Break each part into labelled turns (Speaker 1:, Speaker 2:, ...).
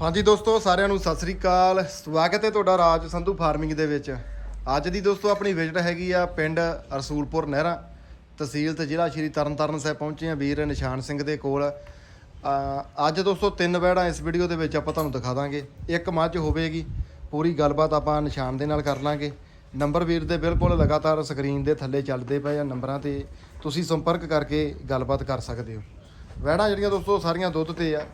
Speaker 1: ਹਾਂਜੀ ਦੋਸਤੋ, ਸਾਰਿਆਂ ਨੂੰ ਸਤਿ ਸ੍ਰੀ ਅਕਾਲ। ਸਵਾਗਤ ਹੈ ਤੁਹਾਡਾ ਰਾਜ ਸੰਧੂ ਫਾਰਮਿੰਗ ਦੇ ਵਿੱਚ। ਅੱਜ ਦੀ ਦੋਸਤੋ, ਆਪਣੀ ਵਿਜ਼ਿਟ ਹੈਗੀ ਆ ਪਿੰਡ ਰਸੂਲਪੁਰ ਨਹਿਰਾ। ਤਹਿਸੀਲ ਤੇ ਜ਼ਿਲ੍ਹਾ ਸ਼੍ਰੀ ਤਰਨਤਾਰਨ ਸਾਹਿਬ ਪਹੁੰਚੇ ਆ ਵੀਰ ਨਿਸ਼ਾਨ ਸਿੰਘ ਦੇ ਕੋਲ। ਅੱਜ ਦੋਸਤੋ, ਤਿੰਨ ਵੈੜਾਂ ਇਸ ਵੀਡੀਓ ਦੇ ਵਿੱਚ ਆਪਾਂ ਤੁਹਾਨੂੰ ਦਿਖਾ ਦਾਂਗੇ। ਇੱਕ ਮੱਝ ਹੋਵੇਗੀ, ਪੂਰੀ ਗੱਲਬਾਤ ਆਪਾਂ ਨਿਸ਼ਾਨ ਦੇ ਨਾਲ ਕਰ ਲਾਂਗੇ। ਨੰਬਰ ਵੀਰ ਦੇ ਬਿਲਕੁਲ ਲਗਾਤਾਰ ਸਕਰੀਨ ਦੇ ਥੱਲੇ ਚੱਲਦੇ ਪਏ ਆ ਨੰਬਰਾਂ ਤੇ। ਤੁਸੀਂ ਸੰਪਰਕ ਕਰਕੇ ਗੱਲਬਾਤ ਕਰ ਸਕਦੇ ਹੋ। ਵੈੜਾਂ ਜਿਹੜੀਆਂ ਦੋਸਤੋ, ਸਾਰੀਆਂ ਦੁੱਧ ਤੇ ਆ।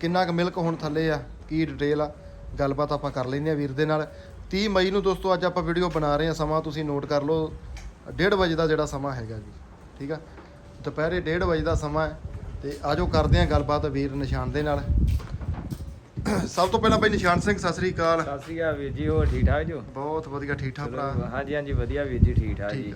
Speaker 1: ਕਿੰਨਾ ਕੁ ਮਿਲਕ ਹੁਣ ਥੱਲੇ ਆ ਕੀ ਡਿਟੇਲ ਆ ਗੱਲਬਾਤ ਆਪਾਂ ਕਰ ਲੈਂਦੇ ਆ ਵੀਰ ਦੇ ਨਾਲ। 30 ਮਈ ਨੂੰ ਦੋਸਤੋ ਅੱਜ ਆਪਾਂ ਵੀਡੀਓ ਬਣਾ ਰਹੇ ਆ ਸਮਾਂ ਤੁਸੀਂ ਨੋਟ ਕਰ ਲਓ 1:30 ਵਜੇ ਦਾ ਜਿਹੜਾ ਸਮਾਂ ਹੈਗਾ ਜੀ ਠੀਕ ਆ? ਦੁਪਹਿਰੇ 1:30 ਵਜੇ ਦਾ ਸਮਾਂ ਹੈ ਤੇ ਆਜੋ ਕਰਦੇ ਆ ਗੱਲਬਾਤ ਵੀਰ ਨਿਸ਼ਾਨ ਦੇ ਨਾਲ। ਸਭ ਤੋਂ ਪਹਿਲਾਂ ਬਈ ਨਿਸ਼ਾਨ ਸਿੰਘ ਸਤਿ ਸ੍ਰੀ ਅਕਾਲ।
Speaker 2: ਸਤਿ ਸ੍ਰੀ ਅਕਾਲ ਵੀਰ ਜੀ ਹੋਰ ਠੀਕ ਠਾਕ ਜੋ?
Speaker 1: ਬਹੁਤ ਵਧੀਆ ਠੀਕ ਠਾਕ ਭਰਾ।
Speaker 2: ਹਾਂਜੀ ਹਾਂਜੀ ਵਧੀਆ ਵੀਰ ਜੀ ਠੀਕ ਠਾਕ ਜੀ।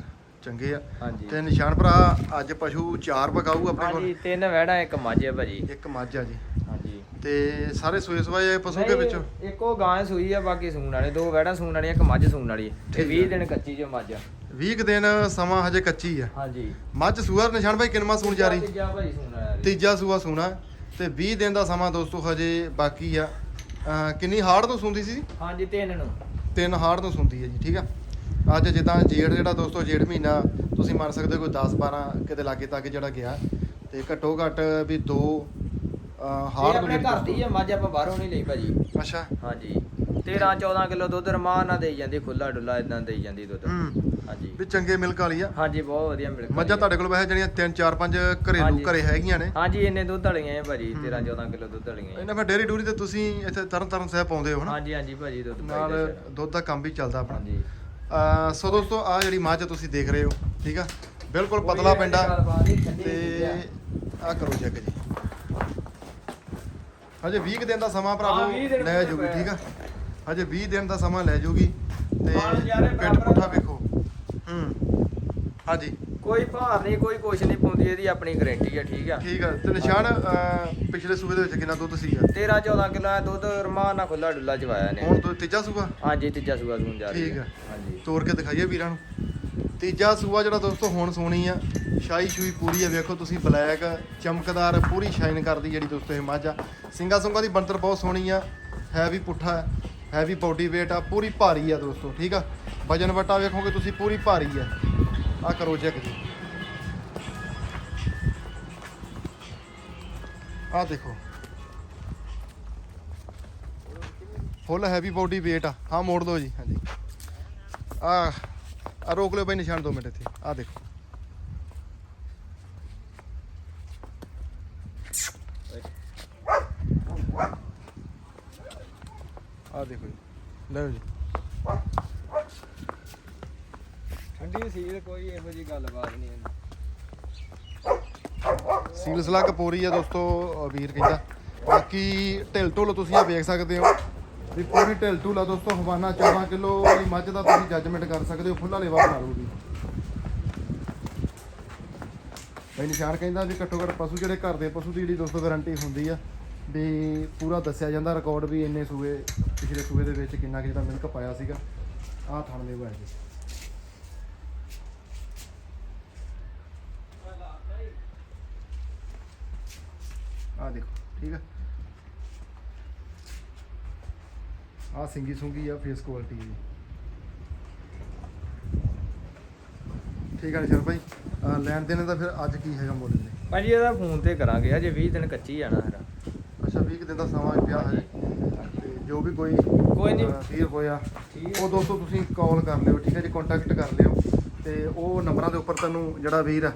Speaker 1: ਚੰਗੇ ਆ।
Speaker 2: ਹਾਂਜੀ।
Speaker 1: ਤੇ ਨਿਸ਼ਾਨ ਭਰਾ ਅੱਜ ਪਸ਼ੂ ਚਾਰ ਬਕਾਊ ਆਪਣੇ
Speaker 2: ਹਾਂਜੀ
Speaker 1: ਕੋਲ
Speaker 2: ਤਿੰਨ ਵੈੜਾਂ ਇੱਕ ਮੱਝ ਹੈ ਭਾਜੀ।
Speaker 1: ਇੱਕ ਮੱਝ ਆ ਜੀ।
Speaker 2: ਹਾਂਜੀ।
Speaker 1: ਤੇ ਸਾਰੇ ਸੋਏ ਸਵਾਏ ਪਸ਼ੂ ਦੇ ਵਿੱਚੋਂ?
Speaker 2: ਇੱਕੋ ਗਾਂ ਸੂਈ ਆ ਬਾਕੀ ਸੂਣ ਵਾਲੇ। ਦੋ ਵੈੜਾਂ ਸੂਣ ਵਾਲੀਆਂ ਇੱਕ ਮੱਝ ਸੂਣ ਵਾਲੀ ਤੇ
Speaker 1: ਠੀਕ
Speaker 2: 20
Speaker 1: ਆ।
Speaker 2: ਦਿਨ ਕੱਚੀ ਜੋ ਮੱਝ ਆ।
Speaker 1: 20 ਕੁ ਦਿਨ ਸਮਾਂ ਹਜੇ ਕੱਚੀ ਆ।
Speaker 2: ਹਾਂਜੀ।
Speaker 1: ਮੱਝ ਸੂਆ ਨਿਸ਼ਾਨ ਭਾਈ ਕਿੰਨਵਾਂ ਸੂਣ ਜਾਰੀ
Speaker 2: ਤੀਜਾ ਭਾਜੀ ਸੂਣ ਜੀ।
Speaker 1: ਤੀਜਾ ਸੂਆ ਸੂਣਾ। ਤੇ 20 ਦਿਨ ਦਾ ਸਮਾਂ ਦੋਸਤੋ ਹਜੇ ਬਾਕੀ ਆ। ਕਿੰਨੀ ਹਾੜ ਤੋਂ ਸੁੰਦੀ ਸੀ?
Speaker 2: ਹਾਂਜੀ ਤਿੰਨ ਨੂੰ।
Speaker 1: ਤਿੰਨ ਹਾੜ ਤੋਂ ਸੁੰਦੀ ਹੈ ਜੀ ਠੀਕ ਆ? ਅੱਜ ਜਿੱਦਾਂ ਜੇੜ ਜਿਹੜਾ ਦੋਸਤੋ ਜੇੜ ਮਹੀਨਾ ਤੁਸੀਂ ਮੰਨ ਸਕਦੇ ਹੋ ਕੋਈ 10 12 ਕਿਤੇ ਲਾਗੇ ਤੱਕ ਜਿਹੜਾ ਗਿਆ ਤੇ ਘੱਟੋ ਘੱਟ ਵੀ ਦੋ ਹਾੜ
Speaker 2: ਆਪਣੇ ਘਰ ਦੀ ਆ ਮੱਝ ਆਪਾਂ ਬਾਹਰੋਂ ਨਹੀਂ ਲਈ ਭਾਜੀ।
Speaker 1: ਅੱਛਾ।
Speaker 2: ਹਾਂਜੀ। 13 14 ਕਿਲੋ ਦੁੱਧ ਰਮਾਨ ਨਾਲ ਦੇਈ ਜਾਂਦੀ ਖੁੱਲਾ ਡੁੱਲਾ ਇਦਾਂ ਦੇਈ ਜਾਂਦੀ ਦੁੱਧ।
Speaker 1: ਹੂੰ।
Speaker 2: ਹਾਂਜੀ।
Speaker 1: ਵੀ ਚੰਗੇ ਮਿਲਕ ਵਾਲੀ ਆ।
Speaker 2: ਹਾਂਜੀ ਬਹੁਤ ਵਧੀਆ ਮਿਲ
Speaker 1: ਮੱਝਾਂ ਤੁਹਾਡੇ ਕੋਲ ਵੈਸੇ ਜਿਹੜੀਆਂ 3 4 5 ਘਰੇਲੂ। ਘਰੇ ਹੈਗੀਆਂ ਨੇ।
Speaker 2: ਹਾਂਜੀ ਇੰਨੇ ਦੁੱਧ ਵਾਲੀਆਂ ਆ ਭਾਜੀ
Speaker 1: ਹੂੰ।
Speaker 2: 13 14 ਕਿਲੋ ਦੁੱਧ ਵਾਲੀਆਂ।
Speaker 1: ਇਹਨਾਂ ਫਿਰ ਡੇਰੀ ਡੂਰੀ ਤੇ ਤੁਸੀਂ ਇੱਥੇ ਤਰਨ ਤਾਰਨ ਸਾਹਿਬ ਪਾਉਂਦੇ ਹੋ
Speaker 2: ਹਾਂਜੀ ਹਾਂਜੀ ਭਾਜੀ ਦੁੱਧ
Speaker 1: ਨਾਲ। ਦੁੱਧ ਦਾ ਕੰਮ ਵੀ ਚੱਲਦਾ ਆਪਣਾ।
Speaker 2: ਹਾਂਜੀ।
Speaker 1: ਸੋ ਦੋਸਤੋ ਆ ਜਿਹੜੀ ਮੱਝ ਤੁਸੀਂ ਦੇਖ ਰਹੇ ਹੋ ਠੀਕ ਆ? ਬਿਲਕੁਲ ਪਤਲਾ ਪਿੰਡਾ ਤੇ ਆ। ਕਰੋ ਚੈੱਕ ਜੀ। ਹਜੇ 20 ਕੁ ਦਿਨ ਦਾ ਸਮਾਂ ਭਰਾਵੋ
Speaker 2: 20 ਦਿਨ
Speaker 1: ਲੈ ਜੂਗੀ ਠੀਕ ਆ? ਹਜੇ 20 ਦਿਨ ਦਾ ਸਮਾਂ ਲੈ ਜੂਗੀ ਤੇ
Speaker 2: ਯਾਰੇ
Speaker 1: ਪਿੱਠ। ਵੇਖੋ। ਹੂੰ। ਹਾਂਜੀ।
Speaker 2: ਕੋਈ ਭਾਰ ਨਹੀਂ ਕੋਈ ਕੁਛ ਨਹੀਂ ਪਾਉਂਦੀ ਇਹਦੀ ਆਪਣੀ ਗਾਰੰਟੀ ਆ ਠੀਕ ਆ।
Speaker 1: ਠੀਕ ਆ ਤੇ ਨਿਸ਼ਾਨ ਅਹ, ਪਿਛਲੇ ਸੂਬੇ ਦੇ ਵਿੱਚ ਕਿੰਨਾ ਦੁੱਧ ਸੀਗਾ
Speaker 2: 13 14 ਕਿਲੋ ਦਾ ਦੁੱਧ ਰਮਾਨ ਨਾਲ ਖੁੱਲਾ ਡੁੱਲਾ ਚਵਾਇਆ ਨੇ।
Speaker 1: ਹੁਣ ਤੋਂ ਤੀਜਾ ਸੂਬਾ?
Speaker 2: ਹਾਂਜੀ ਤੀਜਾ ਸੂਆ ਸੂਣ ਜਾ ਰਹੀ।
Speaker 1: ਠੀਕ ਆ।
Speaker 2: ਹਾਂਜੀ।
Speaker 1: ਤੋੜ ਕੇ ਦਿਖਾਈਏ ਵੀਰਾਂ ਨੂੰ। ਤੀਜਾ ਸੂਆ ਜਿਹੜਾ ਦੋਸਤੋ ਹੁਣ ਸੋਣੀ ਆ ਸ਼ਾਈ ਸ਼ੂਈ ਪੂਰੀ ਆ ਵੇਖੋ ਤੁਸੀਂ ਬਲੈਕ ਚਮਕਦਾਰ ਪੂਰੀ ਸ਼ਾਈਨ ਕਰਦੀ ਜਿਹੜੀ ਦੋਸਤੋ ਇਹ ਮੱਝ ਆ। ਸਿੰਗਾ ਸੁੰਗਾ ਦੀ ਬਣਤਰ ਬਹੁਤ ਸੋਹਣੀ ਆ ਹੈ ਵੀ ਪੁੱਠਾ ਹੈ ਵੀ ਬਾਡੀ weight ਆ ਪੂਰੀ ਭਾਰੀ ਆ ਦੋਸਤੋ ਠੀਕ ਆ। ਵਜਨ ਵਟਾ ਵੇਖੋਗੇ ਤੁਸੀਂ ਪੂਰੀ ਭਾਰੀ ਆ। ਆ ਕਰੋ ਚੈੱਕ ਜੀ। ਆ ਦੇਖੋ। ਫੁੱਲ ਹੈਵੀ ਬਾਡੀ weight ਆ। ਹਾਂ, ਮੋੜ ਦਿਓ ਜੀ, ਹਾਂਜੀ। ਆ ਆ ਰੋਕ ਲਿਓ ਬਾਈ ਨਿਸ਼ਾਨ 2 ਮਿੰਟ ਇੱਥੇ। ਆ ਦੇਖੋ। ਆ ਦੇਖੋ ਜੀ। ਲਓ ਜੀ।
Speaker 2: ਠੰਡੀ ਸੀਲ ਕੋਈ ਇਹੋ ਜੀ ਗੱਲਬਾਤ ਨਹੀਂ
Speaker 1: ਸੀਲ ਸਲੱਗ ਪੂਰੀ ਆ ਦੋਸਤੋ ਵੀਰ ਕਹਿੰਦਾ। ਬਾਕੀ ਢਿਲ ਢੁੱਲ ਤੁਸੀਂ ਆ ਵੇਖ ਸਕਦੇ ਹੋ। ਵੀ ਪੂਰੀ ਢਿਲ ਢੁੱਲ ਆ ਦੋਸਤੋ, ਹਵਾਨਾ 14 ਕਿਲੋ ਵਾਲੀ ਮੱਝ ਦਾ ਤੁਸੀਂ ਜੱਜਮੈਂਟ ਕਰ ਸਕਦੇ ਹੋ, ਫੁੱਲਾ ਲੇਵਾ ਬਣਾ ਲੂਗੀ ਬਈ ਨਿਸ਼ਾਨ ਕਹਿੰਦਾ ਵੀ ਘੱਟੋ ਘੱਟ ਪਸ਼ੂ ਜਿਹੜੇ ਘਰ ਦੇ ਪਸ਼ੂ ਦੀ ਜਿਹੜੀ ਦੋਸਤੋ ਗਾਰੰਟੀ ਹੁੰਦੀ ਆ, ਵੀ ਪੂਰਾ ਦੱਸਿਆ ਜਾਂਦਾ ਰਿਕਾਰਡ ਵੀ ਇੰਨੇ ਸੂਏ, ਪਿਛਲੇ ਸੂਏ ਦੇ ਵਿੱਚ ਕਿੰਨਾ ਕੁ ਜਿਹੜਾ ਮਿਲਕ ਪਾਇਆ ਸੀਗਾ। ਆਹ ਥਣ ਦੇ ਬਾਈ ਆ ਦੇਖੋ ਠੀਕ ਆ? ਆ ਸਿੰਗੀ ਸੁੰਗੀ ਆ ਫੇਸ ਕੁਆਲਿਟੀ ਦੀ। ਠੀਕ ਆ ਨਿਸ਼ਾਨ ਭਾਈ ਅਹ ਲੈਣ ਦੇਣ ਦਾ ਫਿਰ ਅੱਜ ਕੀ ਹੈਗਾ ਮੁੱਲ ਜੀ
Speaker 2: ਭਾਜੀ ਇਹਦਾ ਫੋਨ ਤੇ ਕਰਾਂਗੇ ਅਜੇ 20 ਦਿਨ ਕੱਚੀ ਨਾ ਹਰਾ
Speaker 1: ਅੱਛਾ 20 ਕੁ ਦਿਨ ਦਾ ਸਮਾਂ ਪਿਆ ਹੈ ਤੇ ਜੋ ਵੀ ਕੋਈ
Speaker 2: ਕੋਈ ਨੀ।
Speaker 1: ਅਹ ਵੀਰ ਹੋਇਆ
Speaker 2: ਠੀਕ
Speaker 1: ਉਹ ਦੋਸਤੋ ਤੁਸੀਂ ਕਾਲ ਕਰ ਲਿਓ ਠੀਕ ਹੈ ਜੀ ਕੰਟੈਕਟ ਕਰ ਲਿਓ। ਤੇ ਉਹ ਨੰਬਰਾਂ ਦੇ ਉੱਪਰ ਤੁਹਾਨੂੰ ਜਿਹੜਾ ਵੀਰ ਆ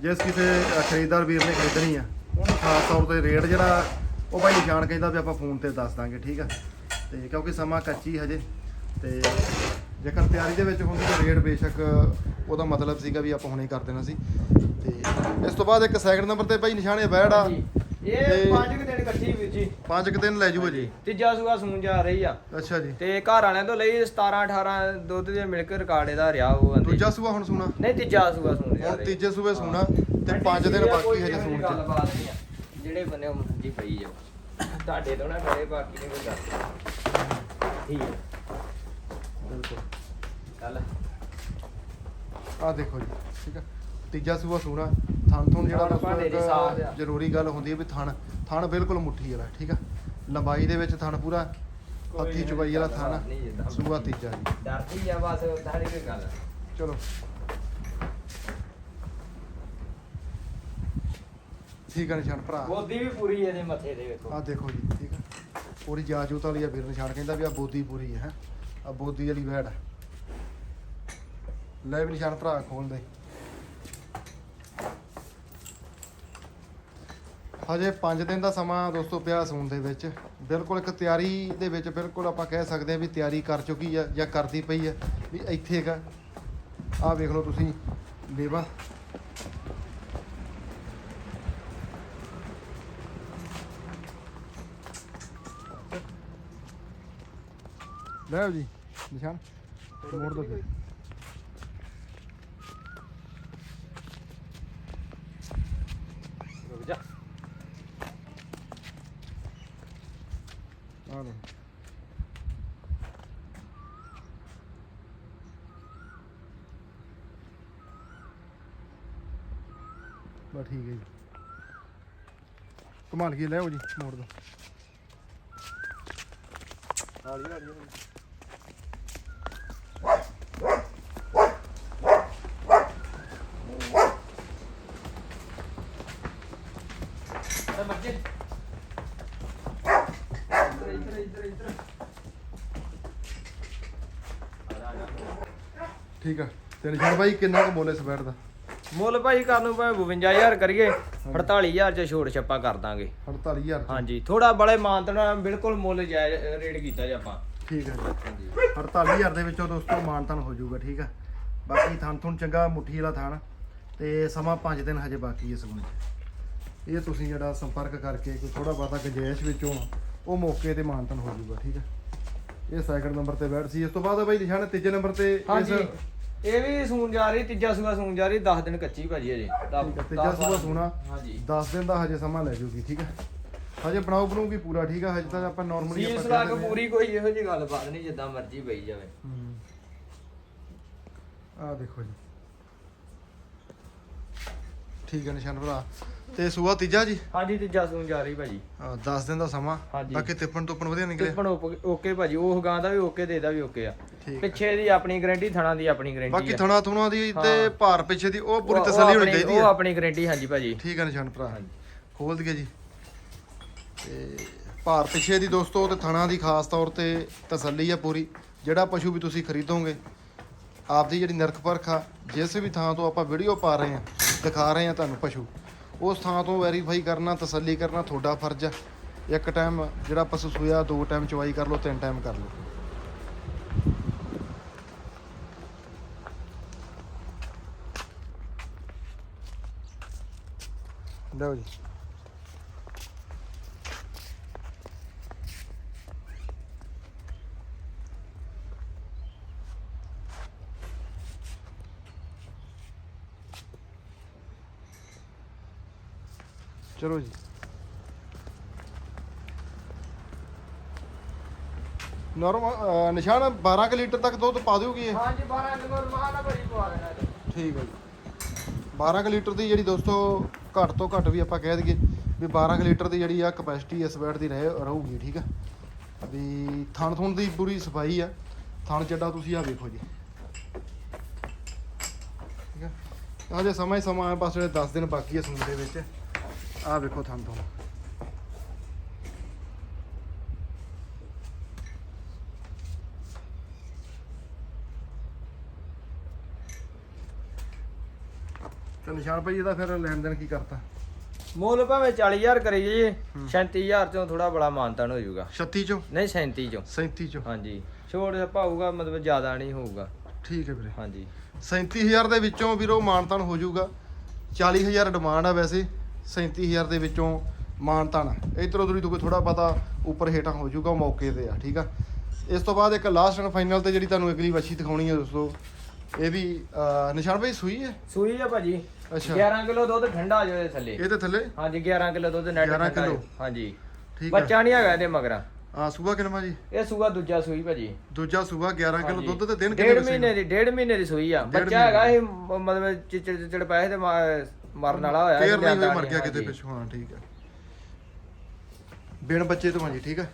Speaker 1: ਜਿਸ ਕਿਸੇ ਖਰੀਦਦਾਰ ਵੀਰ ਨੇ ਖਰੀਦਣੀ ਆ ਉਹਨੂੰ ਖਾਸ ਤੌਰ ਤੇ ਰੇਟ ਜਿਹੜਾ ਉਹ ਭਾਈ ਨਿਸ਼ਾਨ ਕਹਿੰਦਾ ਵੀ ਆਪਾਂ ਫੋਨ ਤੇ ਦੱਸ ਦਾਂਗੇ ਠੀਕ ਆ? ਤੇ ਕਿਉਂਕਿ ਸਮਾਂ ਕੱਚੀ ਹਜੇ ਤੇ ਜੇਕਰ ਤਿਆਰੀ ਦੇ ਵਿੱਚ ਹੁੰਦੀ ਤਾਂ ਰੇਟ ਬੇਸ਼ੱਕ ਉਹਦਾ ਮਤਲਬ ਸੀਗਾ ਵੀ ਆਪਾਂ ਹੁਣੇ ਕਰ ਦੇਣਾ ਸੀ। ਤੇ ਇਸ ਤੋਂ ਬਾਅਦ ਇੱਕ ਸੈਕਿੰਡ ਨੰਬਰ ਤੇ ਭਾਈ ਨਿਸ਼ਾਨੇ ਬੈੜ ਆ।
Speaker 2: ਇਹ 5 ਦਿਨ ਕੱਚੀ ਵੀਰ ਜੀ।
Speaker 1: ਪੰਜ ਕੁ ਦਿਨ ਲੈ ਜੂਗਾ ਜੀ।
Speaker 2: ਤੀਜਾ ਸੂਆ ਸੂਣ ਜਾ ਰਹੀ ਆ।
Speaker 1: ਅੱਛਾ ਜੀ।
Speaker 2: ਤੇ ਘਰ ਵਾਲਿਆਂ ਤੋਂ ਲਈ 17 18 ਦੁੱਧ ਦੇ ਮਿਲ ਕੇ ਰਿਕਾਰਡ ਇਹਦਾ ਰਿਹਾ ਉਹ
Speaker 1: ਦੂਜਾ ਸੂਆ ਹੁਣ ਸੁਣਾ?
Speaker 2: ਨਹੀਂ ਤੀਜਾ ਸੂਆ ਸੂਣ ਜਾ
Speaker 1: ਹੁਣ
Speaker 2: ਰਹੀ।
Speaker 1: ਤੀਜੇ ਸੂਬੇ ਸੁਣਾ। ਤੇ
Speaker 2: ਠੰਡੀ
Speaker 1: 5 ਦਿਨ ਬਾਕੀ ਹਜੇ ਸੂਣ ਚ
Speaker 2: ਗੱਲਬਾਤ ਨਹੀਂ ਆ। ਜਿਹੜੇ ਬੰਨੇ ਉਹ ਮਰਜ਼ੀ ਪਈ ਜਾਓ ਤੁਹਾਡੇ ਤੋਂ ਨਾ ਕਰੇ ਬਾਕੀ ਨਹੀਂ ਕੋਈ ਗੱਲ ਠੀਕ ਹੈ
Speaker 1: ਬਿਲਕੁਲ।
Speaker 2: ਚੱਲ।
Speaker 1: ਆ ਦੇਖੋ ਜੀ ਠੀਕ ਆ। ਤੀਜਾ ਸੂਆ ਸੁਣਾ ਥਣ ਥਣ ਜਿਹੜਾ
Speaker 2: ਥਣ
Speaker 1: ਦੋਸਤੋ
Speaker 2: ਭਾਂਡੇ ਦੀ ਸਾਫ਼ ਆ।
Speaker 1: ਇੱਕ ਜ਼ਰੂਰੀ ਗੱਲ ਹੁੰਦੀ ਹੈ ਵੀ ਥਣ ਥਣ ਬਿਲਕੁਲ ਮੁੱਠੀ ਵਾਲਾ ਠੀਕ ਆ। ਲੰਬਾਈ ਦੇ ਵਿੱਚ ਥਣ ਪੂਰਾ
Speaker 2: ਕੋਈ
Speaker 1: ਹੱਥੀ
Speaker 2: ਨਹੀਂ
Speaker 1: ਚੁਬਾਈ ਵਾਲਾ ਥਣ
Speaker 2: ਨਹੀਂ ਜਿੱਦਾਂ।
Speaker 1: ਸੂਆ ਤੀਜਾ ਜੀ।
Speaker 2: ਡਰਦੀ ਆ ਬਸ ਉਦਾਂ ਦੀ ਕੋਈ ਗੱਲ
Speaker 1: ਚਲੋ। ਠੀਕ ਹੈ ਨਿਸ਼ਾਨ ਭਰਾ।
Speaker 2: ਬੋਦੀ ਵੀ ਪੂਰੀ ਇਹਦੇ ਮੱਥੇ ਦੇ ਵੇਖੋ।
Speaker 1: ਆ ਦੇਖੋ ਜੀ ਠੀਕ ਹੈ ਪੂਰੀ ਜਾਜੂਤ ਵਾਲੀ ਆ ਵੀਰ ਨਿਸ਼ਾਨ ਕਹਿੰਦਾ ਵੀ ਆ ਬੋਦੀ ਪੂਰੀ ਹੈ। ਆ ਬੋਦੀ ਵਾਲੀ ਵੈੜ ਆ। ਲੈ ਵੀ ਨਿਸ਼ਾਨ ਭਰਾ ਖੋਲ ਦੇ। ਹਜੇ 5 ਦਿਨ ਦਾ ਸਮਾਂ ਦੋਸਤੋ ਪਿਆ ਸੂਣ ਦੇ ਵਿੱਚ। ਬਿਲਕੁਲ ਇੱਕ ਤਿਆਰੀ ਦੇ ਵਿੱਚ ਬਿਲਕੁਲ ਆਪਾਂ ਕਹਿ ਸਕਦੇ ਹਾਂ ਵੀ ਤਿਆਰੀ ਕਰ ਚੁੱਕੀ ਆ ਜਾਂ ਕਰਦੀ ਪਈ ਆ ਵੀ ਇੱਥੇ ਹੈਗਾ। ਆਹ ਵੇਖ ਲਓ ਤੁਸੀਂ ਲੇਵਾ। ਲੈ ਆਓ ਜੀ ਨਿਸ਼ਾਨ। ਮੋੜ ਦੋ ਫਿਰ
Speaker 2: ਰੁਕ ਜਾ।
Speaker 1: ਆ ਲਓ। ਬਸ ਠੀਕ ਹੈ ਜੀ। ਕਮਾਲ ਕੀ ਲੈ ਆਓ ਜੀ ਮੋੜ ਦੋ। ਆਲੀ ਆਲੀ
Speaker 2: ਤੇ ਮੱਜੇ ਇੱਧਰ ਇੱਧਰ ਇੱਧਰ ਇੱਧਰ ਆ ਜਾ, ਆ ਜਾ।
Speaker 1: ਠੀਕ ਆ। ਤੇ ਨਿਸ਼ਾਨ ਭਾਈ ਕਿੰਨਾ ਕੁ ਮੁੱਲ ਇਸ ਬੈਟ ਦਾ?
Speaker 2: ਮੁੱਲ ਭਾਈ ਕਰਨ ਨੂੰ ਭਾਵੇਂ 52000 ਕਰੀਏ 48000 ਚ ਛੋੜ ਛੱਪਾ ਕਰ ਦਾਂਗੇ।
Speaker 1: 48000
Speaker 2: ਹਾਂਜੀ ਥੋੜਾ ਬੜੇ ਮਾਨਤਨਾ ਬਿਲਕੁਲ ਮੁੱਲ ਜਾਇਜ਼ ਰੇਟ ਕੀਤਾ ਜੀ ਆਪਾਂ।
Speaker 1: ਠੀਕ ਹੈ ਜੀ।
Speaker 2: ਹਾਂਜੀ।
Speaker 1: 48000 ਦੇ ਵਿੱਚੋਂ ਦੋਸਤੋ ਮਾਨਤਨ ਹੋ ਜਾਊਗਾ ਠੀਕ ਆ। ਬਾਕੀ ਥਣ ਥੁਣ ਚੰਗਾ ਮੁੱਠੀ ਵਾਲਾ ਥਣ ਤੇ ਸਮਾਂ 5 ਦਿਨ ਹਜੇ ਬਾਕੀ ਹੈ ਸਗੋਂ ਇਹ ਤੁਸੀਂ ਜਿਹੜਾ ਸੰਪਰਕ ਕਰਕੇ ਕੋਈ ਥੋੜਾ ਬਹੁਤਾ ਗੁੰਜਾਇਸ਼ ਵਿੱਚੋਂ ਉਹ ਮੌਕੇ ਤੇ ਮਾਨਤਨ ਹੋ ਜਾਊਗਾ ਠੀਕ ਆ। ਇਹ ਸੈਕਿੰਡ ਨੰਬਰ ਤੇ ਬੈਠ ਸੀ। ਇਸ ਤੋਂ ਬਾਅਦ ਬਾਈ ਨਿਸ਼ਾਨ ਤੀਜੇ ਨੰਬਰ ਤੇ ਇਸ-
Speaker 2: ਇਹ ਵੀ ਸੂਣ ਜਾ ਰਹੀ ਤੀਜਾ ਸੂਆ ਸੂਣ ਜਾ ਰਹੀ 10 ਦਿਨ ਕੱਚੀ ਭਾਜੀ ਅਜੇ ਦਸ-
Speaker 1: ਠੀਕ ਤੀਜਾ ਸੂਆ ਸੂਣਾ
Speaker 2: ਹਾਂਜੀ।
Speaker 1: 10 ਦਿਨ ਦਾ ਹਜੇ ਸਮਾਂ ਲੈ ਜੂਗੀ ਠੀਕ ਆ? ਹਜੇ ਬਣਾਓ ਬਣੂਗੀ ਪੂਰਾ ਠੀਕ ਆ? ਹਜੇ ਤਾਂ ਆਪਾਂ ਨਾਰਮਲੀ
Speaker 2: ਸੀਲ ਸਲਾਕ ਪੂਰੀ ਕੋਈ ਇਹੋ ਜਿਹੀ ਗੱਲਬਾਤ ਨਹੀਂ ਜਿੱਦਾਂ ਮਰਜ਼ੀ ਪਈ ਜਾਵੇ।
Speaker 1: ਆ ਦੇਖੋ ਜੀ। ਠੀਕ ਹੈ ਨਿਸ਼ਾਨ ਭਰਾ। ਤੇ ਸੂਆ ਤੀਜਾ ਜੀ?
Speaker 2: ਹਾਂਜੀ ਤੀਜਾ ਸੂਣ ਜਾ ਰਹੀ ਭਾਜੀ।
Speaker 1: 10 ਦਿਨ ਦਾ ਸਮਾਂ।
Speaker 2: ਹਾਂਜੀ।
Speaker 1: ਬਾਕੀ ਤਿੱਪਣ ਤੁੱਪਣ ਵਧੀਆ ਨਿਕਲੇ।
Speaker 2: ਟਿੱਪਣ ਓਕੇ ਭਾਜੀ ਉਹ ਗਾਂ ਦਾ ਵੀ ਓਕੇ ਦੇਦਾ ਵੀ ਓਕੇ ਆ।
Speaker 1: ਠੀਕ।
Speaker 2: ਪਿੱਛੇ ਦੀ ਆਪਣੀ ਗਾਰੰਟੀ ਥਣਾ ਦੀ ਆਪਣੀ ਗਾਰੰਟੀ
Speaker 1: ਬਾਕੀ
Speaker 2: ਆ।
Speaker 1: ਥਣਾ ਥੁਣਾ ਦੀ ਤੇ
Speaker 2: ਹਾਂ।
Speaker 1: ਭਾਰ ਪਿੱਛੇ ਦੀ ਉਹ ਪੂਰੀ
Speaker 2: ਉਹ- ਉਹ
Speaker 1: ਤਸੱਲੀ ਹੋਣੀ
Speaker 2: ਆਪਣੀ-
Speaker 1: ਚਾਹੀਦੀ
Speaker 2: ਉਹ
Speaker 1: ਹੈ
Speaker 2: ਆਪਣੀ ਗਾਰੰਟੀ ਹਾਂਜੀ ਭਾਜੀ।
Speaker 1: ਠੀਕ ਹੈ ਨਿਸ਼ਾਨ ਭਰਾ।
Speaker 2: ਹਾਂਜੀ।
Speaker 1: ਖੋਲ ਦਈਏ ਜੀ। ਤੇ ਭਾਰ ਪਿੱਛੇ ਦੀ ਦੋਸਤੋ ਤੇ ਥਣਾ ਦੀ ਖਾਸ ਤੌਰ ਤੇ ਤਸੱਲੀ ਆ ਪੂਰੀ। ਜਿਹੜਾ ਪਸ਼ੂ ਵੀ ਤੁਸੀਂ ਖਰੀਦੋਗੇ ਆਪਦੀ ਜਿਹੜੀ ਨਰਕ ਪਰਖ ਆ ਜਿਸ ਵੀ ਥਾਂ ਤੋਂ ਆਪਾਂ ਵੀਡੀਓ ਪਾ ਰਹੇ ਹਾਂ ਦਿਖਾ ਰਹੇ ਹਾਂ ਤੁਹਾਨੂੰ ਪਸ਼ੂ। ਉਸ ਥਾਂ ਤੋਂ ਵੈਰੀਫਾਈ ਕਰਨਾ, ਤਸੱਲੀ ਕਰਨਾ ਤੁਹਾਡਾ ਫਰਜ਼ ਆ ਇੱਕ ਟਾਈਮ ਜਿਹੜਾ ਪਸ਼ੂ ਸੂਇਆ, ਦੋ ਟਾਈਮ ਚਵਾਈ ਕਰ ਲਓ, ਤਿੰਨ ਟਾਈਮ ਕਰ ਲਓ। ਲਓ ਜੀ। ਚਲੋ ਜੀ। ਨੋਰਮਲ ਨਿਸ਼ਾਨ 12 ਕੁ ਲੀਟਰ ਤੱਕ ਦੁੱਧ ਪਾ ਦਿਓਗੀ ਇਹ?
Speaker 2: ਹਾਂਜੀ 12 ਕਿਲੋ ਰਮਾਨਾ ਭਾਜੀ ਪਵਾ ਦੇਣਾ ਜੀ
Speaker 1: ਠੀਕ ਹੈ ਜੀ। 12 ਕੁ ਲੀਟਰ ਦੀ ਜਿਹੜੀ ਦੋਸਤੋ ਘੱਟ ਤੋਂ ਘੱਟ ਵੀ ਆਪਾਂ ਕਹਿ ਦਈਏ ਵੀ 12 ਕੁ ਲੀਟਰ ਦੀ ਜਿਹੜੀ ਆ ਕਪੈਸਿਟੀ ਇਸ ਬੈਟ ਦੀ ਰਹੇ ਰਹੂਗੀ ਠੀਕ ਆ? ਵੀ ਥਣ ਥੁਣ ਦੀ ਪੂਰੀ ਸਫ਼ਾਈ ਆ। ਥਣ ਚੱਡਾ ਤੁਸੀਂ ਆ ਵੇਖੋ ਜੀ। ਠੀਕ ਆ? ਹਜੇ ਸਮਾਂ ਹੀ ਸਮਾਂ ਆ ਬਸ ਜਿਹੜੇ 10 ਦਿਨ ਬਾਕੀ ਆ ਸੂਣ ਦੇ ਵਿੱਚ। ਆ ਵੇਖੋ ਥਣ ਥੁਣ ਤੇ ਨਿਸ਼ਾਨ ਭਾਈ ਇਹਦਾ ਫਿਰ ਲੈਣ ਦੇਣ ਕੀ ਕਰਤਾ?
Speaker 2: ਮੁੱਲ ਭਾਵੇਂ 40000 ਕਰੀਏ ਜੀ 37000 ਚੋਂ ਥੋੜਾ ਬੜਾ ਮਾਨਤਾਨ ਹੋ ਜਾਊਗਾ।
Speaker 1: 36 ਚੋਂ?
Speaker 2: ਨਹੀਂ 37 ਚੋਂ।
Speaker 1: 37 ਚੋਂ।
Speaker 2: ਹਾਂਜੀ। ਛੋੜ ਪਾਊਗਾ ਮਤਲਬ ਜ਼ਿਆਦਾ ਨਹੀਂ ਹੋਊਗਾ।
Speaker 1: ਠੀਕ ਹੈ ਵੀਰੇ।
Speaker 2: ਹਾਂਜੀ।
Speaker 1: 37000 ਦੇ ਵਿੱਚੋਂ ਵੀਰੋ ਮਾਨਤਾਨ ਹੋ ਜਾਊਗਾ। 40000 ਡਿਮਾਂਡ ਆ ਵੈਸੇ। 37000 ਦੇ ਵਿੱਚੋਂ ਮਾਨਤਾਨ ਇਧਰ ਉਧਰ ਹੀ ਕੋਈ ਥੋੜਾ ਪਤਾ ਉੱਪਰ ਹੇਠਾਂ ਹੋ ਜਾਊਗਾ ਉਹ ਮੌਕੇ ਤੇ ਆ ਠੀਕ ਆ? ਇਸ ਤੋਂ ਬਾਅਦ ਇੱਕ ਲਾਸਟ ਐਂਡ ਫਾਈਨਲ ਤੇ ਜਿਹੜੀ ਤੁਹਾਨੂੰ ਅਗਲੀ ਵੱਛੀ ਦਿਖਾਉਣੀ ਹੈ ਦੋਸਤੋ ਇਹ ਵੀ ਨਿਸ਼ਾਨ ਭਾਈ ਸੂਈ ਹੈ?
Speaker 2: ਸੂਈ ਆ ਭਾਜੀ।
Speaker 1: ਅੱਛਾ।
Speaker 2: 11 ਕਿਲੋ ਦੁੱਧ ਠੰਡਾ ਆ ਜਾਵੇ ਥੱਲੇ।
Speaker 1: ਇਹ ਤੇ ਥੱਲੇ?
Speaker 2: ਹਾਂਜੀ 11 ਕਿਲੋ ਦੁੱਧ ਨੈਟ
Speaker 1: 11
Speaker 2: ਠੰਡਾ
Speaker 1: ਕਿਲੋ।
Speaker 2: ਹਾਂਜੀ।
Speaker 1: ਠੀਕ
Speaker 2: ਬੱਚਾ ਨਹੀਂ ਹੈਗਾ ਇਹਦੇ ਮਗਰਾ।
Speaker 1: ਆ ਸੂਬਾ ਕਿੰਨਾ ਜੀ
Speaker 2: ਇਹ ਸੂਆ ਦੂਜਾ ਸੂਈ ਭਾਜੀ।
Speaker 1: ਦੂਜਾ ਸੂਬਾ 11 ਕਿਲੋ। ਦੁੱਧ ਤੇ ਦਿਨ
Speaker 2: ਡੇਢ
Speaker 1: ਕਿੰਨੇ
Speaker 2: ਮਹੀਨੇ ਦੀ ਡੇਢ ਮਹੀਨੇ ਦੀ ਸੂਈ ਆ। ਬੱਚਾ ਹੈਗਾ ਇਹ ਮਤਲਬ ਚਿਚੜ ਚਿਚੜ ਪਏ ਤੇ ਮਰਨ ਵਾਲਾ ਹੋਇਆ ਇਹ
Speaker 1: ਨਹੀਂ ਹੋਈ ਮਰ ਗਿਆ ਕਿਤੇ। ਪਿੱਛੋਂ ਹਾਂ ਠੀਕ ਹੈ। ਬਿਨ ਬੱਚੇ ਤੋਂ ਆ ਜੀ ਠੀਕ ਆ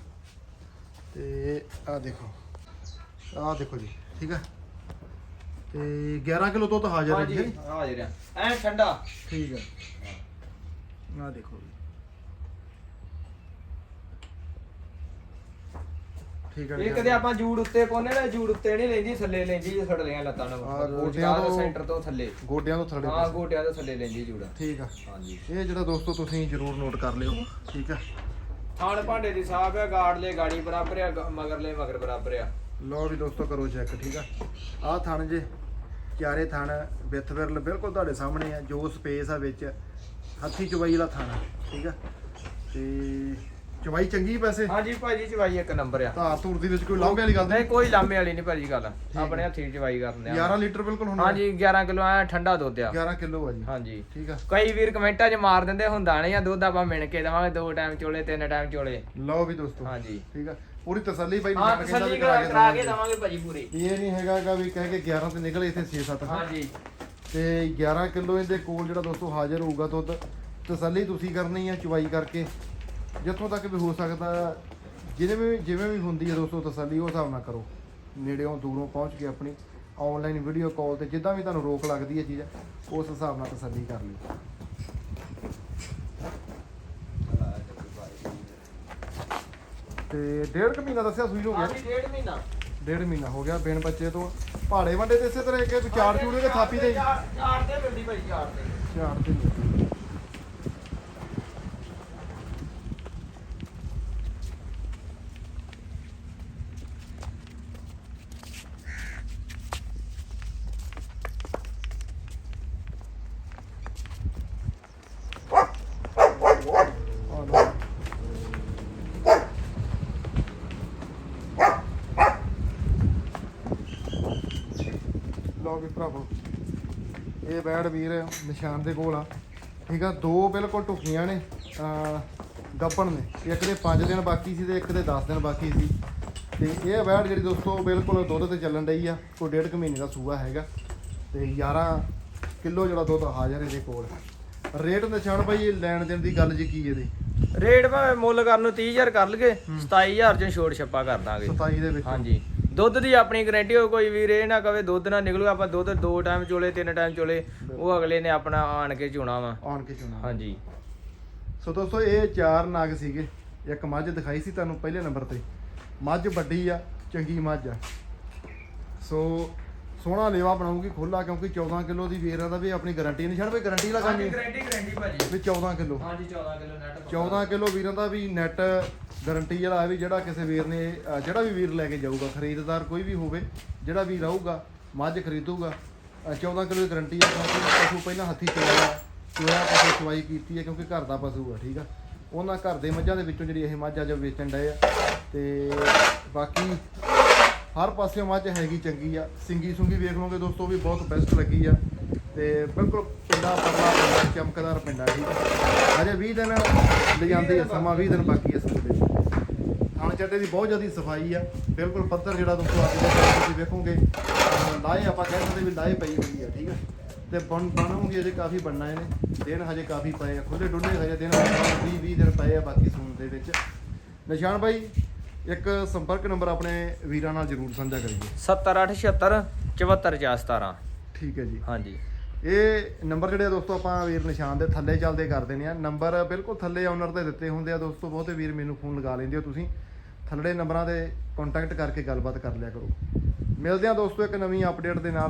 Speaker 1: ਤੇ ਆ ਦੇਖੋ ਆ ਦੇਖੋ ਜੀ ਠੀਕ ਆ ਤੇ 11 ਕਿਲੋ ਤੋਂ ਤਾਂ ਹਾਜ਼ਰ ਹੈ ਜੀ
Speaker 2: ਹਾਂਜੀ ਹਾਜ਼ਰ ਆ ਐ ਠੰਡਾ।
Speaker 1: ਠੀਕ ਆ ਆ ਦੇਖੋ ਜੀ। ਠੀਕ ਜੀ।
Speaker 2: ਇਹ ਕਦੇ ਆਪਾਂ ਜੂੜ ਉੱਤੇ ਪਾਉਨੇ ਨਾ ਜੂੜ ਉੱਤੇ ਨਹੀਂ ਲੈਂਦੀ ਥੱਲੇ ਲੈਂਦੀ ਜੇ ਸੜ ਲੀਆਂ ਲੱਤਾਂ ਨੂੰ।
Speaker 1: ਹਾਂ, ਗੋਡਿਆਂ ਤੋਂ-
Speaker 2: ਸੈਂਟਰ ਤੋਂ ਥੱਲੇ।
Speaker 1: ਗੋਡਿਆਂ ਤੋਂ ਥੱਲੇ
Speaker 2: ਹਾਂ। ਗੋਡਿਆਂ ਤੋਂ ਥੱਲੇ ਲੈਂਦੀ ਜੂੜਾ।
Speaker 1: ਠੀਕ ਆ।
Speaker 2: ਹਾਂਜੀ।
Speaker 1: ਇਹ ਜਿਹੜਾ ਦੋਸਤੋ ਤੁਸੀਂ ਜਰੂਰ ਨੋਟ ਕਰ ਲਿਓ। ਠੀਕ ਆ।
Speaker 2: ਥਾਣ ਭਾਂਡੇ ਦੀ ਸਾਫ਼ ਆ ਗਾੜਲੇ ਗਾੜੀ ਬਰਾਬਰ ਆ ਗ- ਮਗਰਲੇ ਮਗਰ ਬਰਾਬਰ ਆ।
Speaker 1: ਲਓ ਵੀ ਦੋਸਤੋ ਕਰੋ ਚੈੱਕ ਠੀਕ ਆ। ਆਹ ਥਣ ਜੇ ਚਾਰੇ ਥਣ ਵਿੱਥ ਵਿਰਲ ਬਿਲਕੁਲ ਤੁਹਾਡੇ ਸਾਹਮਣੇ ਆ ਜੋ ਸਪੇਸ ਆ ਵਿੱਚ ਹੱਥੀ ਚੁਬਾਈ ਵਾਲਾ ਥਣ ਆ ਠੀਕ ਆ। ਤੇ ਚੁਬਾਈ ਚੰਗੀ ਵੈਸੇ
Speaker 2: ਹਾਂਜੀ ਭਾਜੀ ਚਵਾਈ ਇੱਕ ਨੰਬਰ ਆ।
Speaker 1: ਧਾਰ ਧੂਰ ਦੀ ਵਿੱਚ ਕੋਈ ਲਾਂਭੇ ਵਾਲੀ ਗੱਲ
Speaker 2: ਨਹੀਂ ਕੋਈ ਲਾਮੇ ਵਾਲੀ ਨਹੀਂ ਭਾਜੀ ਗੱਲ। ਆਪਣੇ ਹੱਥੀ ਚਵਾਈ ਕਰਦੇ ਆ।
Speaker 1: 11 ਲੀਟਰ ਬਿਲਕੁਲ ਹੋਣਾ।
Speaker 2: ਹਾਂਜੀ 11 ਕਿਲੋ ਆ ਠੰਡਾ ਦੁੱਧ ਆ।
Speaker 1: 11 ਕਿਲੋ ਆ ਜੀ।
Speaker 2: ਹਾਂਜੀ।
Speaker 1: ਠੀਕ ਆ।
Speaker 2: ਕਈ ਵੀਰ ਕਮੈਂਟਾਂ 'ਚ ਮਾਰ ਦਿੰਦੇ ਹੁੰਦਾ ਨਹੀਂ ਆ ਦੁੱਧ ਆਪਾਂ ਮਿਣ ਕੇ ਦੇਵਾਂਗੇ ਦੋ ਟਾਈਮ ਚੋਲੇ ਤਿੰਨ ਟਾਈਮ ਚੋਲੇ।
Speaker 1: ਲਓ ਵੀ ਦੋਸਤੋ।
Speaker 2: ਹਾਂਜੀ।
Speaker 1: ਠੀਕ ਆ। ਪੂਰੀ ਤਸੱਲੀ ਭਾਈ
Speaker 2: ਹਾਂ ਤਸੱਲੀ ਕਰਾ ਕੇ
Speaker 1: ਦੇਵਾਂਗੇ।
Speaker 2: ਭਾਜੀ ਪੂਰੀ।
Speaker 1: ਇਹ ਨਹੀਂ ਹੈਗਾਗਾ ਵੀ ਕਹਿ ਕੇ 11 ਤੇ ਨਿਕਲੇ ਇੱਥੇ 6-7
Speaker 2: ਹਾਂਜੀ।
Speaker 1: ਤੇ 11 ਕਿਲੋ ਇਹਦੇ ਕੋਲ ਜਿਹੜਾ ਦੋਸਤੋ ਹਾਜ਼ਰ ਹੋਊਗਾ ਦੁੱਧ ਤਸੱਲੀ ਤੁਸੀਂ ਕਰਨੀ ਹੈ ਚੁਵਾਈ ਕਰਕੇ। ਜਿੱਥੋਂ ਤੱਕ ਵੀ ਹੋ ਸਕਦਾ ਜਿਵੇਂ ਵੀ ਜਿਵੇਂ ਵੀ ਹੁੰਦੀ ਹੈ ਦੋਸਤੋ ਤਸੱਲੀ ਉਹ ਹਿਸਾਬ ਨਾਲ ਕਰੋ। ਨੇੜਿਓਂ ਦੂਰੋਂ ਪਹੁੰਚ ਕੇ ਆਪਣੀ ਆਨਲਾਈਨ ਵੀਡੀਓ ਕਾਲ ਤੇ ਜਿੱਦਾਂ ਵੀ ਤੁਹਾਨੂੰ ਰੋਕ ਲੱਗਦੀ ਹੈ ਚੀਜ਼ ਉਸ ਹਿਸਾਬ ਨਾਲ ਤਸੱਲੀ ਕਰ ਲਿਓ। ਤੇ ਡੇਢ ਕੁ ਮਹੀਨਾ ਦੱਸਿਆ ਸੂਈ ਹੋ ਗਿਆ?
Speaker 2: ਹਾਂਜੀ ਡੇਢ ਮਹੀਨਾ।
Speaker 1: ਡੇਢ ਮਹੀਨਾ ਹੋ ਗਿਆ ਬਿਨ ਬੱਚੇ ਤੋਂ। ਪਹਾੜੇ ਵੰਡੇ ਤੇ ਇਸੇ ਤਰ੍ਹਾਂ ਕਿ ਚਾਰ ਚੂੜੇ ਦੇ ਥਾਪੀ ਦੇ
Speaker 2: ਚਾਰ ਚਾਰ ਤੇ ਮਿਲਦੀ ਭਾਜੀ ਚਾਰ ਤੇ।
Speaker 1: ਚਾਰ ਤੇ ਆ ਲਓ। ਲਓ ਵੀ ਭਰਾਵੋ। ਇਹ ਬੈੜ ਵੀਰ ਨਿਸ਼ਾਨ ਦੇ ਕੋਲ ਆ। ਠੀਕ ਆ ਦੋ ਬਿਲਕੁਲ ਟੁਕੀਆਂ ਨੇ ਗੱਪਣ ਨੇ। ਇੱਕ ਦੇ 5 ਦਿਨ ਬਾਕੀ ਸੀ ਤੇ ਇੱਕ ਦੇ 10 ਦਿਨ ਬਾਕੀ ਸੀ। ਤੇ ਇਹ ਬੈੜ ਜਿਹੜੀ ਦੋਸਤੋ ਬਿਲਕੁਲ ਦੁੱਧ ਤੇ ਚੱਲਣ ਡਈ ਆ। ਕੋਈ ਡੇਢ ਕੁ ਮਹੀਨੇ ਦਾ ਸੂਆ ਹੈਗਾ। ਤੇ 11 ਕਿਲੋ ਜਿਹੜਾ ਦੁੱਧ ਹਾਜ਼ਰ ਇਹਦੇ ਕੋਲ। ਰੇਟ ਨਿਸ਼ਾਨ ਭਾਈ ਇਹ ਲੈਣ ਦੇਣ ਦੀ ਗੱਲ ਜੀ ਕੀ ਇਹਦੇ?
Speaker 2: ਰੇਟ ਭਾਵੇਂ ਮੁੱਲ ਕਰਨ ਨੂੰ 30000 ਕਰ ਲਗੇ 27000 ਚ ਛੋੜ ਛੱਪਾ ਕਰ ਦਾਂਗੇ।
Speaker 1: 27 ਦੇ ਵਿੱਚ।
Speaker 2: ਹਾਂਜੀ। ਦੁੱਧ ਦੀ ਆਪਣੀ ਗਾਰੰਟੀ ਹੋ ਕੋਈ ਵੀਰ ਇਹ ਨਾ ਕਵੇ ਦੁੱਧ ਨਾ ਨਿਕਲੂਗਾ ਆਪਾਂ ਦੁੱਧ ਦੋ ਟਾਈਮ ਚੋਲੇ ਤਿੰਨ ਟਾਈਮ ਚੋਲੇ ਉਹ ਅਗਲੇ ਨੇ ਆਪਣਾ ਆਣ ਕੇ ਚੁਣਾ ਵਾ।
Speaker 1: ਆਣ ਕੇ ਚੁਣਾ।
Speaker 2: ਹਾਂਜੀ।
Speaker 1: ਸੋ ਦੋਸਤੋ ਇਹ ਚਾਰ ਨਗ ਸੀਗੇ। ਇੱਕ ਮੱਝ ਦਿਖਾਈ ਸੀ ਤੁਹਾਨੂੰ ਪਹਿਲੇ ਨੰਬਰ ਤੇ। ਮੱਝ ਵੱਡੀ ਆ ਚੰਗੀ ਮੱਝ ਆ। ਸੋ ਸੋਹਣਾ ਲੇਵਾ ਬਣਾਉਗੀ ਖੋਲਾ ਕਿਉਂਕਿ 14 ਕਿਲੋ ਦੀ ਵੇਰਾਂ ਦਾ ਵੀ ਆਪਣੀ ਗਾਰੰਟੀ ਨਹੀਂ ਛੱਡ ਵੀ ਗਾਰੰਟੀ ਲਗਾਣੀ
Speaker 2: ਗਾਰੰਟੀ ਗਾਰੰਟੀ ਭਾਜੀ।
Speaker 1: ਵੀ 14 ਕਿਲੋ।
Speaker 2: ਹਾਂਜੀ 14 ਕਿਲੋ ਨੈਟ
Speaker 1: 14 ਕਿਲੋ ਵੀਰਾਂ ਦਾ ਵੀ ਨੈਟ ਗਾਰੰਟੀ ਜਿਹੜਾ ਹੈ ਵੀ ਜਿਹੜਾ ਕਿਸੇ ਵੀਰ ਨੇ ਜਿਹੜਾ ਵੀ ਵੀਰ ਲੈ ਕੇ ਜਾਊਗਾ ਖਰੀਦਦਾਰ ਕੋਈ ਵੀ ਹੋਵੇ ਜਿਹੜਾ ਵੀ ਰਹੂਗਾ ਮੱਝ ਖਰੀਦੂਗਾ ਅ, 14 ਕਿਲੋ ਦੀ ਗਾਰੰਟੀ ਕਿਉਂਕਿ ਪਸ਼ੂ ਪਹਿਲਾਂ ਹੱਥੀ ਚੋਇਆ ਚੋਇਆ ਪਸ਼ੂ ਚਵਾਈ ਕੀਤੀ ਹੈ ਕਿਉਂਕਿ ਘਰ ਦਾ ਪਸ਼ੂ ਆ ਠੀਕ ਆ? ਉਹਨਾਂ ਘਰ ਦੇ ਮੱਝਾਂ ਦੇ ਵਿੱਚੋਂ ਜਿਹੜੀ ਇਹ ਮੱਝ ਅੱਜ ਵੇਚਣ ਡਏ ਆ। ਤੇ ਬਾਕੀ ਹਰ ਪਾਸਿਓ ਮਾਂ 'ਚ ਹੈਗੀ ਚੰਗੀ ਆ। ਸਿੰਗੀ ਸੁੰਗੀ ਵੇਖ ਲਓਗੇ ਦੋਸਤੋ ਵੀ ਬਹੁਤ ਬੈਸਟ ਲੱਗੀ ਆ। ਤੇ ਬਿਲਕੁਲ ਪਿੰਡਾ ਪਰਲਾ ਪਿੰਡਾ, ਚਮਕਦਾਰ ਪਿੰਡਾ ਠੀਕ ਆ ਅਜੇ 20 ਦਿਨ ਲੈ ਆ, ਸਮਾਂ 20 ਦਿਨ ਬਾਕੀ ਇਸ ਦੇ ਥਾਣ ਚੱਡੇ ਦੀ ਬਹੁਤ ਜ਼ਿਆਦਾ ਸਫ਼ਾਈ ਆ। ਬਿਲਕੁਲ ਪੱਧਰ ਜਿਹੜਾ ਦੋਸਤੋ, ਅੱਜ ਦੇ ਤੁਸੀਂ ਵੇਖੋਗੇ, ਅਹ ਲਾਏ ਆਪਾਂ ਕਹਿ ਸਕਦੇ ਵੀ ਲਾਏ ਪਈ ਹੋਈ ਆ, ਠੀਕ ਆ। ਤੇ ਬਣ ਬਣੂਗੀ ਅਜੇ ਕਾਫੀ ਬਣਨਾ ਇਹਨੇ ਦਿਨ ਹਜੇ ਕਾਫੀ ਪਏ ਆ ਖੁੱਲੇ ਡੁੱਲੇ ਹਜੇ ਦਿਨ 20 20 ਦਿਨ ਪਏ ਆ ਬਾਕੀ ਸੂਨ ਦੇ ਵਿੱਚ। ਨਿਸ਼ਾਨ ਭਾਈ ਇੱਕ ਸੰਪਰਕ ਨੰਬਰ ਆਪਣੇ ਵੀਰਾਂ ਨਾਲ ਜਰੂਰ ਸਾਂਝਾ ਕਰੀਏ।
Speaker 2: 7876 74417
Speaker 1: ਠੀਕ ਹੈ ਜੀ।
Speaker 2: ਹਾਂਜੀ।
Speaker 1: ਇਹ ਨੰਬਰ ਜਿਹੜੇ ਆ ਦੋਸਤੋ ਆਪਾਂ ਵੀਰ ਨਿਸ਼ਾਨ ਦੇ ਥੱਲੇ ਚੱਲਦੇ ਕਰ ਦਿੰਦੇ ਆ। ਨੰਬਰ ਬਿਲਕੁਲ ਥੱਲੇ ਓਨਰ ਤੇ ਦਿੱਤੇ ਹੁੰਦੇ ਆ ਦੋਸਤੋ ਬਹੁਤੇ ਵੀਰ ਮੈਨੂੰ ਫੋਨ ਲਗਾ ਲੈਂਦੇ ਹੋ ਤੁਸੀਂ। ਥੱਲੇ ਨੰਬਰਾਂ ਤੇ ਕੰਟੈਕਟ ਕਰਕੇ ਗੱਲਬਾਤ ਕਰ ਲਿਆ ਕਰੋ। ਮਿਲਦੇ ਆ ਦੋਸਤੋ ਇੱਕ ਨਵੀਂ ਅਪਡੇਟ ਦੇ ਨਾਲ।